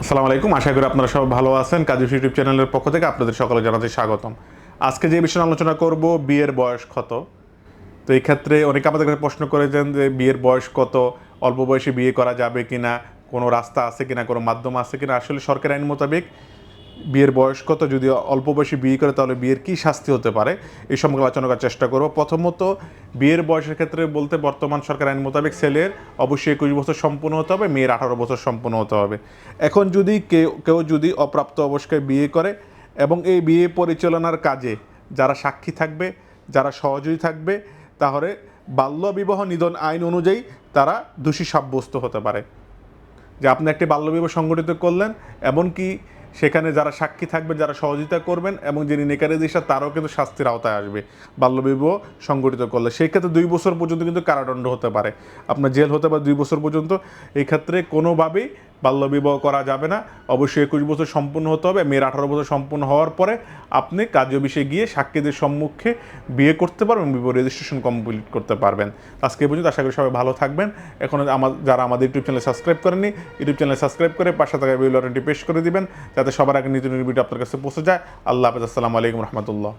আসসালামু আলাইকুম। আশা করি আপনারা সব ভালো আছেন। কাজী ইউটিউব চ্যানেলের পক্ষ থেকে আপনাদের সকলে জানাতে স্বাগতম। আজকে যে বিষয়ে আলোচনা করব, বিয়ের বয়স কত? তো এই ক্ষেত্রে অনেকে আমাদের কাছে প্রশ্ন করেছেন যে, বিয়ের বয়স কত? অল্প বয়সে বিয়ে করা যাবে কিনা? কোনো রাস্তা আছে কিনা? কোনো মাধ্যম আছে কিনা? আসলে সরকারি আইন মোতাবেক বিয়ের বয়স কত? যদি অল্প বয়সে বিয়ে করে, তাহলে বিয়ের কী শাস্তি হতে পারে? এই সম্পর্কে আলোচনা করার চেষ্টা করব। প্রথমত, বিয়ের বয়সের ক্ষেত্রে বলতে বর্তমান সরকার আইন মোতাবেক ছেলের অবশ্যই একুশ বছর সম্পূর্ণ হতে হবে, মেয়ের আঠারো বছর সম্পূর্ণ হতে হবে। এখন যদি কেউ কেউ যদি অপ্রাপ্ত অবস্থায় বিয়ে করে এবং এই বিয়ে পরিচালনার কাজে যারা সাক্ষী থাকবে, যারা সহযোগী থাকবে, তাহলে বাল্যবিবাহ নিধন আইন অনুযায়ী তারা দোষী সাব্যস্ত হতে পারে। যে আপনি একটি বাল্যবিবাহ সংগঠিত করলেন, এমনকি সেখানে যারা সাক্ষী থাকবেন, যারা সহযোগিতা করবেন এবং যিনি নেকারে দিশা তারাও কিন্তু শাস্তির আওতায় আসবে বাল্যবিবাহ সংগঠিত করলে। সেই ক্ষেত্রে দুই বছর পর্যন্ত কিন্তু কারাদণ্ড হতে পারে। আপনার জেল হতে পারে দুই বছর পর্যন্ত। এই ক্ষেত্রে কোনোভাবেই বাল্যবিবাহ করা যাবে না। অবশ্যই একুশ বছর সম্পূর্ণ হতে হবে। মেয়ের আঠারো বছর সম্পূর্ণ হওয়ার পরে আপনি অফিসে গিয়ে সাক্ষীদের সম্মুখে বিয়ে করতে পারবেন, বিবাহ রেজিস্ট্রেশন কমপ্লিট করতে পারবেন। আজকে পর্যন্ত আশা করি সবাই ভালো থাকবেন। এখন আমার, যারা আমাদের ইউটিউব চ্যানেল সাবস্ক্রাইব করেনি ইউটিউব চ্যানেল সাবস্ক্রাইব করে পাশে থাকা বেল প্রেস করে দিবেন, যাতে সবার আগে নতুন ভিডিও আপনার কাছে পৌঁছে যায়। আল্লাহ হাফেজ। আসসালামু আলাইকুম রহমতুল্লাহ।